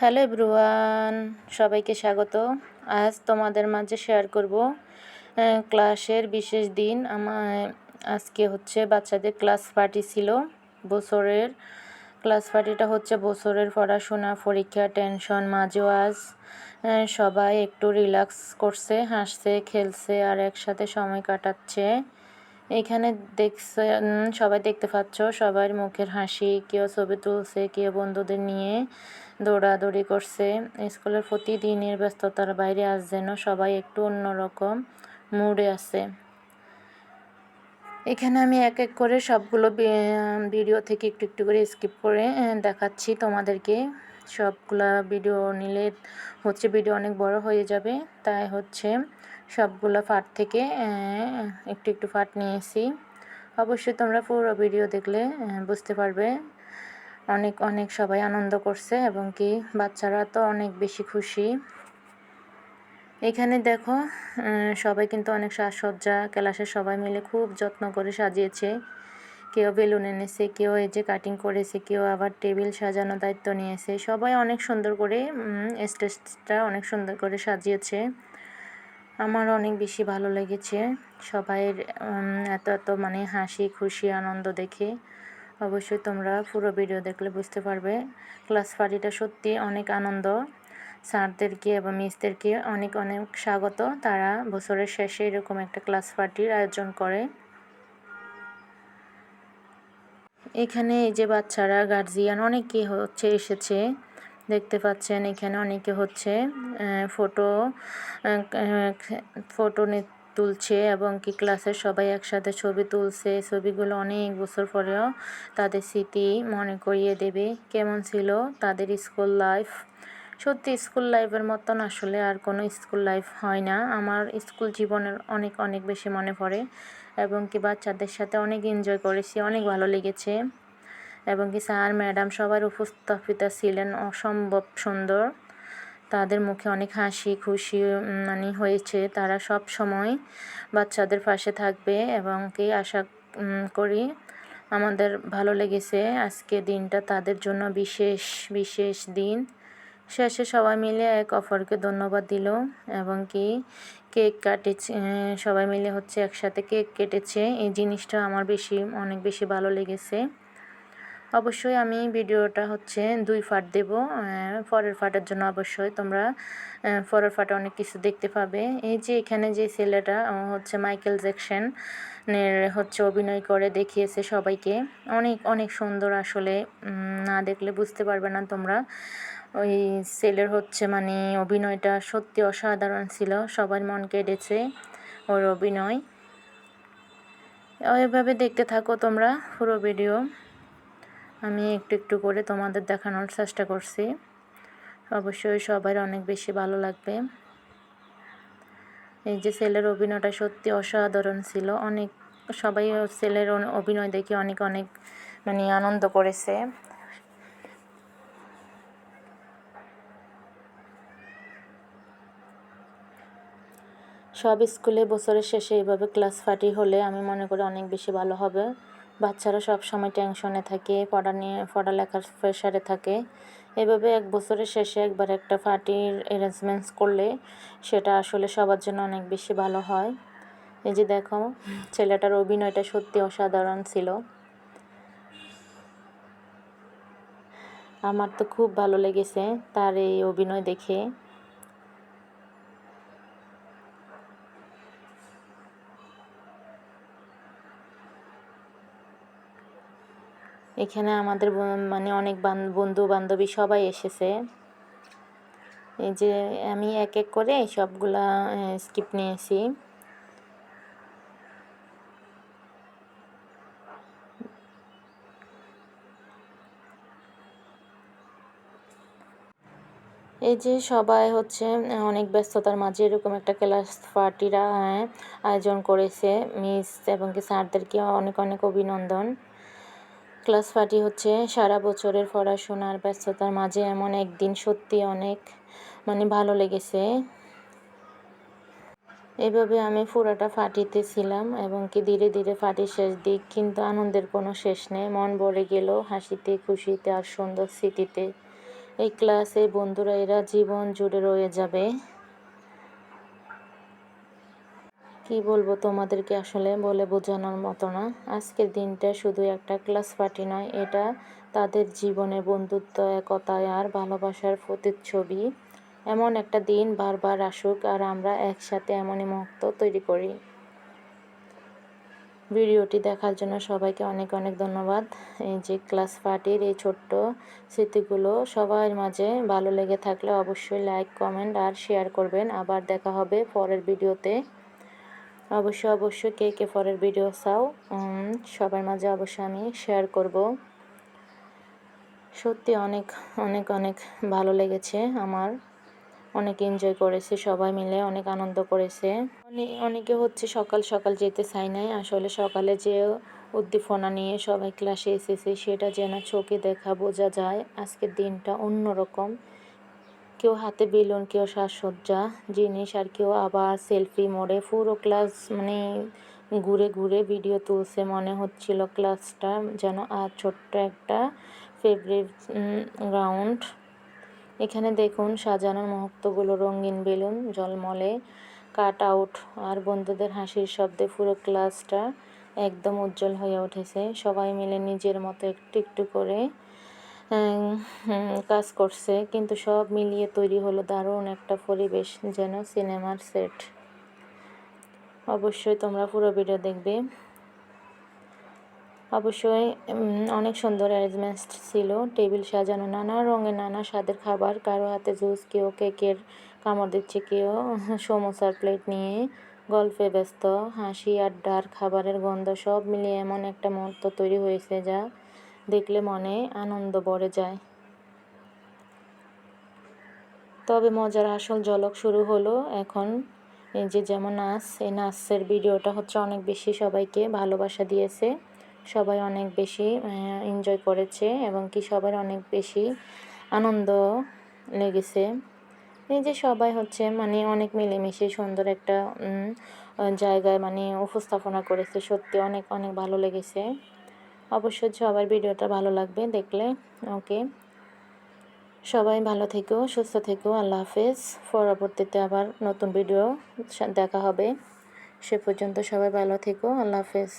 Hello everyone, সবাইকে স্বাগত। আজ তোমাদের মাঝে শেয়ার করব ক্লাসের বিশেষ দিন। আমার আজকে হচ্ছে বাচ্চাদের ক্লাস পার্টি ছিল। বছরের ক্লাস পার্টিটা হচ্ছে বছরের পড়াশোনা, পরীক্ষা, টেনশন আজ সবাই একটু রিল্যাক্স করছে, হাসছে, খেলছে আর একসাথে সময় কাটাচ্ছে। এখানে দেখছে সবাই দেখতে পাচ্ছ, সবার মুখের হাসি, কেউ ছবি তুলছে, কেউ বন্ধুদের নিয়ে দৌড়াদৌড়ি করছে। স্কুলের প্রতিদিনের ব্যস্ততার বাইরে আজ যেন সবাই একটু অন্যরকম মুডে আছে। এখানে আমি এক এক করে সবগুলো ভিডিও থেকে একটু একটু করে স্কিপ করে দেখাচ্ছি তোমাদেরকে। সবগুলা ভিডিও নিলে হচ্ছে ভিডিও অনেক বড় হয়ে যাবে। তাই হচ্ছে সবগুলো পার্ট থেকে একটু একটু পার্ট নিয়েছি। অবশ্যই তোমরা পুরো ভিডিও দেখলে বুঝতে পারবে অনেক অনেক সবাই আনন্দ করছে এবং কি বাচ্চারা তো অনেক বেশি খুশি। এখানে দেখো সবাই কিন্তু অনেক সাজসজ্জা ক্লাসের সবাই মিলে খুব যত্ন করে সাজিয়েছে। কেউ বেলুন এনেছে, কেউ এই যে কাটিং করেছে, কেউ আবার টেবিল সাজানোর দায়িত্ব নিয়েছে। সবাই অনেক সুন্দর করে স্টেজটা অনেক সুন্দর করে সাজিয়েছে। আমার অনেক বেশি ভালো লেগেছে। সবাইয়ের এত এত মানে হাসি, খুশি, আনন্দ দেখে। অবশ্যই তোমরা পুরো ভিডিও দেখলে বুঝতে পারবে। ক্লাস পার্টিটা সত্যি অনেক আনন্দ। স্যারদেরকে এবং মিসদেরকে অনেক অনেক স্বাগত। তারা বছরের শেষে এরকম একটা ক্লাস পার্টির আয়োজন করে। এখানে এই যে বাচ্চারা গার্জিয়ান অনেকে হচ্ছে এসেছে। দেখতে পাচ্ছেন, এখানে অনেকে হচ্ছে ফটো ফটো তুলছে এবং কি ক্লাসের সবাই একসাথে ছবি তুলছে। ছবিগুলো অনেক বছর পরেও তাদের স্মৃতি মনে করিয়ে দেবে। কেমন ছিল তাদের স্কুল লাইফ সত্যি স্কুল লাইফের মতন আসলে আর কোনো স্কুল লাইফ হয় না। আমার স্কুল জীবনের অনেক অনেক বেশি মনে পড়ে এবং কি বাচ্চাদের সাথে অনেক এনজয় করেছি, অনেক ভালো লেগেছে। এবং কি স্যার, ম্যাডাম সবার উপস্থাপিতা ছিলেন। অসম্ভব সুন্দর। তাদের মুখে অনেক হাসি, খুশি মানে হয়েছে। তারা সব সময় বাচ্চাদের পাশে থাকবে এবং কি আশা করি আমাদের ভালো লেগেছে। আজকে দিনটা তাদের জন্য বিশেষ বিশেষ দিন। শেষে সবাই মিলে এক অপরকে ধন্যবাদ দিল এবং কি কেক কাটেছে সবাই মিলে হচ্ছে একসাথে কেক কেটেছে। এই জিনিসটা আমার বেশি, অনেক বেশি ভালো লেগেছে। অবশ্যই আমি ভিডিওটা হচ্ছে দুই ফাট দেব পরের পার্টের জন্য অবশ্যই তোমরা পরের পার্টে অনেক কিছু দেখতে পাবে। এই যে এখানে যে ছেলেটা হচ্ছে মাইকেল জ্যাকসন, এর হচ্ছে অভিনয় করে, দেখিয়েছে সবাইকে। অনেক অনেক সুন্দর আসলে না দেখলে বুঝতে পারবে না তোমরা। ওই ছেলের হচ্ছে মানে অভিনয়টা সত্যি অসাধারণ ছিল, সবার মন কেড়েছে ওর অভিনয়। এভাবে দেখতে থাকো তোমরা পুরো ভিডিও। আমি একটু একটু করে তোমাদের দেখানোর চেষ্টা করছি। অবশ্যই সবার অনেক বেশি ভালো লাগবে। এই যে ছেলের অভিনয়টা সত্যি অসাধারণ ছিল। অনেক, সবাই ছেলের অভিনয় দেখে অনেক অনেক মানে আনন্দ করেছে। সব স্কুলে বছরের শেষে এভাবে ক্লাস পার্টি হলে আমি মনে করি অনেক বেশি ভালো হবে। বাচ্চারা সব সময় টেনশনে থাকে, পড়া নিয়ে, পড়ালেখার প্রেশারে থাকে। এভাবে এক বছরের শেষে একবার একটা পার্টির অ্যারেঞ্জমেন্টস করলে সেটা আসলে সবার জন্য অনেক বেশি ভালো হয়। এই যে দেখো, ছেলেটার অভিনয়টা সত্যি অসাধারণ ছিল। আমার তো খুব ভালো লেগেছে তার এই অভিনয় দেখে। এখানে আমাদের মানে অনেক বান- বন্ধু বান্ধবী সবাই এসেছে। এই যে আমি এক এক করে সবগুলা স্কিপ নিয়েছি। এই যে সবাই হচ্ছে অনেক ব্যস্ততার মাঝে এরকম একটা ক্লাস পার্টিরা আয়োজন করেছে। মিস এবং কি স্যারদেরকে অনেক অনেক অভিনন্দন। ক্লাস পার্টি হচ্ছে। সারা বছরের পড়াশোনার ব্যস্ততার মাঝে এমন একদিন সত্যি অনেক মানে ভালো লেগেছে। এভাবে আমি পুরোটা ফাটিতে ছিলাম এবং কি ধীরে ধীরে ফাটির শেষ দিক, কিন্তু আনন্দের কোনো শেষ নেই। মন ভরে গেল হাসিতে, খুশিতে আর সুন্দর স্মৃতিতে। এই ক্লাসে বন্ধুরা, এরা জীবন জুড়ে রয়ে যাবে। কি বলব তোমাদেরকে আসলে বলে বোঝানোর মতো না। আজকের দিনটা শুধু একটা ক্লাস পার্টি নয়, এটা তাদের জীবনে বন্ধুত্ব একতা আর ভালোবাসার প্রতিচ্ছবি। এমন একটা দিন বারবার আসুক আর আমরা একসাথে এমনই মুহূর্ত তৈরি করি। ভিডিওটি দেখার জন্য সবাইকে অনেক অনেক ধন্যবাদ। এই যে ক্লাস পার্টির এই ছোট্ট স্মৃতিগুলো সবার মাঝে ভালো লেগে থাকলে অবশ্যই লাইক, কমেন্ট আর শেয়ার করবেন। আবার দেখা হবে পরের ভিডিওতে। অবশ্যই অবশ্যই কে কে পরের ভিডিও চাও সবার মাঝে অবশ্যই আমি শেয়ার করব। সত্যি অনেক অনেক অনেক ভালো লেগেছে আমার। অনেক এনজয় করেছে সবাই মিলে, অনেক আনন্দ করেছে। অনেকে হচ্ছে সকাল সকাল যেতে চাই নাই, আসলে সকালে যে উদ্দীপনা নিয়ে সবাই ক্লাসে এসেছে, সেটা যেন চোখে দেখা বোঝা যায়। আজকের দিনটা অন্যরকম। কেউ হাতে বেলুন, কেউ সাজসজ্জা জিনিস, আর কেউ আবার সেলফি মোড়ে পুরো ক্লাস মানে ঘুরে ঘুরে ভিডিও তুলছে। মনে হচ্ছিল ক্লাসটা যেন আর ছোট্ট একটা ফেভারিট গ্রাউন্ড এখানে দেখুন সাজানোর মুহূর্তগুলো, রঙিন বেলুন জলমলে কাট আউট, আর বন্ধুদের হাসির শব্দে পুরো ক্লাসটা একদম উজ্জ্বল হয়ে উঠেছে। সবাই মিলে নিজের মতো একটু একটু করে কাজ করছে। কিন্তু সব মিলিয়ে তৈরি হলো দারুণ একটা পরিবেশ যেন সিনেমার সেট। অবশ্যই তোমরা পুরো ভিডিও দেখবে। অবশ্যই অনেক সুন্দর অ্যারেঞ্জমেন্ট ছিল। টেবিল সাজানো, নানা রঙের নানা স্বাদের খাবার, কারও হাতে জুস কেউ কেকের কামড় দিচ্ছে, কেউ সমোসার প্লেট নিয়ে গল্পে ব্যস্ত। হাসি, আড্ডার, খাবারের গন্ধ, সব মিলিয়ে এমন একটা মুহূর্ত তৈরি হয়েছে যা দেখলে মনে আনন্দ ভরে যায়। তবে মজার আসল ঝলক শুরু হলো এখন। এই যে যেমন নাচ, এই নাচের ভিডিওটা হচ্ছে অনেক বেশি সবাইকে ভালোবাসা দিয়েছে। সবাই অনেক বেশি এনজয় করেছে এবং কি সবার অনেক বেশি আনন্দ লেগেছে। এই যে সবাই হচ্ছে মানে অনেক মিলেমিশে সুন্দর একটা জায়গায় মানে উপস্থাপনা করেছে। সত্যি অনেক অনেক ভালো লেগেছে। অবশ্যই সবার ভিডিওটা ভালো লাগবে দেখলে। ওকে। সবাই ভালো থেকো, সুস্থ থেকো, আল্লাহ হাফেজ। পরবর্তীতে আবার নতুন ভিডিও দেখা হবে। সে পর্যন্ত সবাই ভালো থেকো, আল্লাহ হাফেজ।